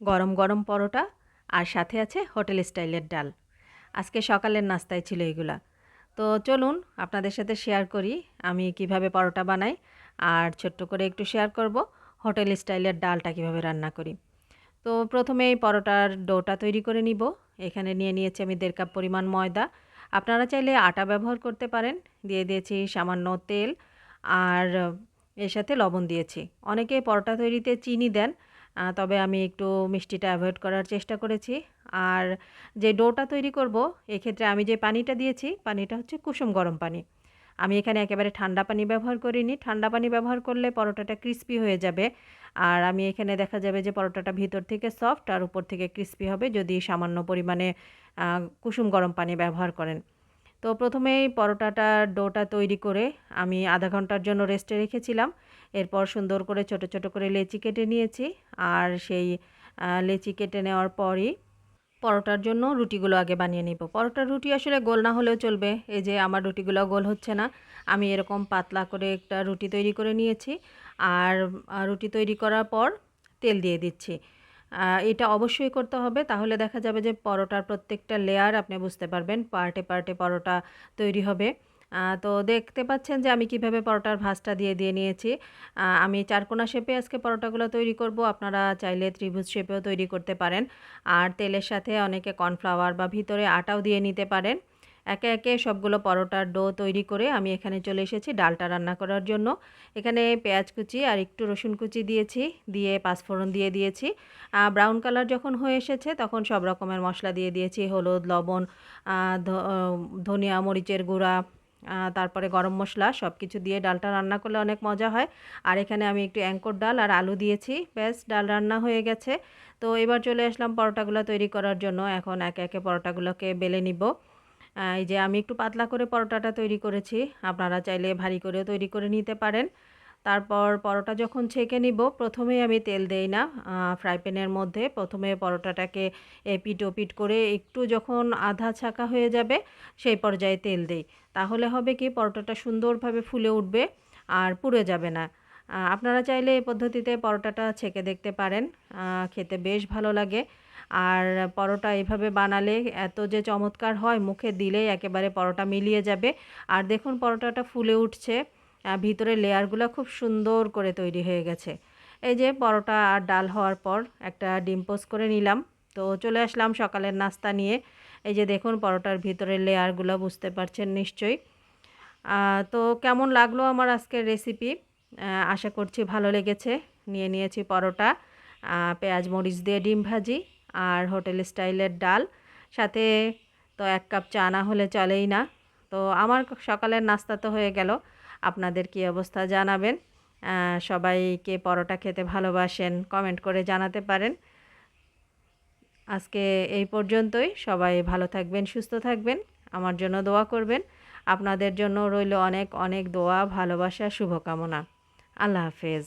গরম গরম পরোটা আর সাথে আছে হোটেল স্টাইলের ডাল। আজকে সকালের নাস্তায় ছিল এগুলা। তো চলুন আপনাদের সাথে শেয়ার করি আমি কীভাবে পরোটা বানাই আর ছোট্ট করে একটু শেয়ার করব হোটেল স্টাইলের ডালটা কীভাবে রান্না করি। তো প্রথমে এই পরোটার ডোটা তৈরি করে নিব। এখানে নিয়ে নিয়েছি আমি দেড় কাপ পরিমাণ ময়দা। আপনারা চাইলে আটা ব্যবহার করতে পারেন। দিয়ে দিয়েছি সামান্য তেল আর এর সাথে লবণ দিয়েছি। অনেকে পরোটা তৈরিতে চিনি দেন তবে আমি একটু মিষ্টিটা অ্যাভয়েড করার চেষ্টা করেছি। আর যে ডোটা তৈরি করব, এক্ষেত্রে আমি যে পানিটা দিয়েছি, পানিটা হচ্ছে কুসুম গরম পানি। আমি এখানে একেবারে ঠান্ডা পানি ব্যবহার করিনি। ঠান্ডা পানি ব্যবহার করলে পরোটাটা ক্রিস্পি হয়ে যাবে। আর আমি এখানে দেখা যাবে যে পরোটাটা ভিতর থেকে সফট আর উপর থেকে ক্রিস্পি হবে, যদি সামান্য পরিমাণে কুসুম গরম পানি ব্যবহার করেন। তো প্রথমেই পরোটাটা, ডোটা তৈরি করে আমি আধা ঘণ্টার জন্য রেস্টে রেখেছিলাম। এরপর সুন্দর করে ছোট ছোট করে লেচি কেটে নিয়েছি। আর সেই লেচি কেটে নেওয়ার পরই পরোটার জন্য রুটিগুলো আগে বানিয়ে নিব। পরোটার রুটি আসলে গোল না হলেও চলবে। এই যে আমার রুটিগুলো গোল হচ্ছে না। আমি এরকম পাতলা করে একটা রুটি তৈরি করে নিয়েছি। আর রুটি তৈরি করার পর তেল দিয়ে দিচ্ছি। এটা অবশ্যই করতে হবে। তাহলে দেখা যাবে যে পরোটার প্রত্যেকটা লেয়ার আপনি বুঝতে পারবেন। পার্টে পার্টে পরোটা তৈরি হবে। তো দেখতে পাচ্ছেন যে আমি কীভাবে পরোটার ভাঁজটা দিয়ে দিয়ে নিয়েছি। আমি চারকোনা শেপে আজকে পরোটাগুলো তৈরি করব। আপনারা চাইলে ত্রিভুজ শেপেও তৈরি করতে পারেন। আর তেলের সাথে অনেকে কর্নফ্লাওয়ার বা ভিতরে আটাও দিয়ে নিতে পারেন। একে একে সবগুলো পরোটার ডো তৈরি করে আমি এখানে চলে এসেছি ডালটা রান্না করার জন্য। এখানে পেঁয়াজ কুচি আর একটু রসুন কুচি দিয়েছি, দিয়ে পাঁচফোড়ন দিয়ে দিয়েছি। ব্রাউন কালার যখন হয়ে এসেছে তখন সব রকমের মশলা দিয়ে দিয়েছি। হলুদ, লবণ ধনিয়া মরিচের গুঁড়া তারপরে গরম মশলা সব কিছু দিয়ে ডালটা রান্না করলে অনেক মজা হয়। আর এখানে আমি একটু অ্যাঙ্কর ডাল আর আলু দিয়েছি। ব্যাস, ডাল রান্না হয়ে গেছে। তো এবার চলে আসলাম পরোটাগুলো তৈরি করার জন্য। এখন একে একে পরোটাগুলোকে বেলে নিব। এই যে আমি একটু পাতলা করে পরোটাটা তৈরি করেছি। আপনারা চাইলে ভারী করেও তৈরি করে নিতে পারেন। তারপর পরোটা যখন ছেঁকে নিব, প্রথমেই আমি তেল দেই না ফ্রাই প্যানের মধ্যে। প্রথমে পরোটাটাকে এপিট ওপিট করে একটু যখন আধা ছাকা হয়ে যাবে, সেই পর্যায়ে তেল দেই। তাহলে হবে কি, পরোটাটা সুন্দরভাবে ফুলে উঠবে আর পুড়ে যাবে না। আপনারা চাইলে এই পদ্ধতিতে পরোটাটা ছেঁকে দেখতে পারেন খেতে বেশ ভালো লাগে। আর পরোটা এভাবে বানালে এত যে চমৎকার হয়, মুখে দিলেই একেবারে পরোটা মিলিয়ে যাবে। আর দেখুন, পরোটাটা ফুলে উঠছে। ভিতরে লেয়ারগুলো খুব সুন্দর করে তৈরি হয়ে গেছে। এই যে পরোটা আর ডাল হওয়ার পর একটা ডিম পোস্ট করে নিলাম। তো চলে আসলাম সকালের নাস্তা নিয়ে। এই যে দেখুন পরোটার ভিতরের লেয়ারগুলো, বুঝতে পারছেন নিশ্চয়ই। তো কেমন লাগল আমার আজকের রেসিপি আশা করছি ভালো লেগেছে। নিয়ে নিয়েছি পরোটা পেঁয়াজ মরিচ দিয়ে ডিম ভাজি আর হোটেল স্টাইলের ডাল। সাথে তো এক কাপ চা না হলে চলেই না। তো আমার সকালের নাস্তা তো হয়ে গেল। আপনাদের কি অবস্থা জানাবেন? সবাইকে পরোটা খেতে ভালোবাসেন কমেন্ট করে জানাতে পারেন। আজকে এই পর্যন্তই। সবাই ভালো থাকবেন, সুস্থ থাকবেন। আমার জন্য দোয়া করবেন। আপনাদের জন্য রইল অনেক অনেক দোয়া, ভালোবাসা, শুভকামনা। আল্লাহ হাফেজ।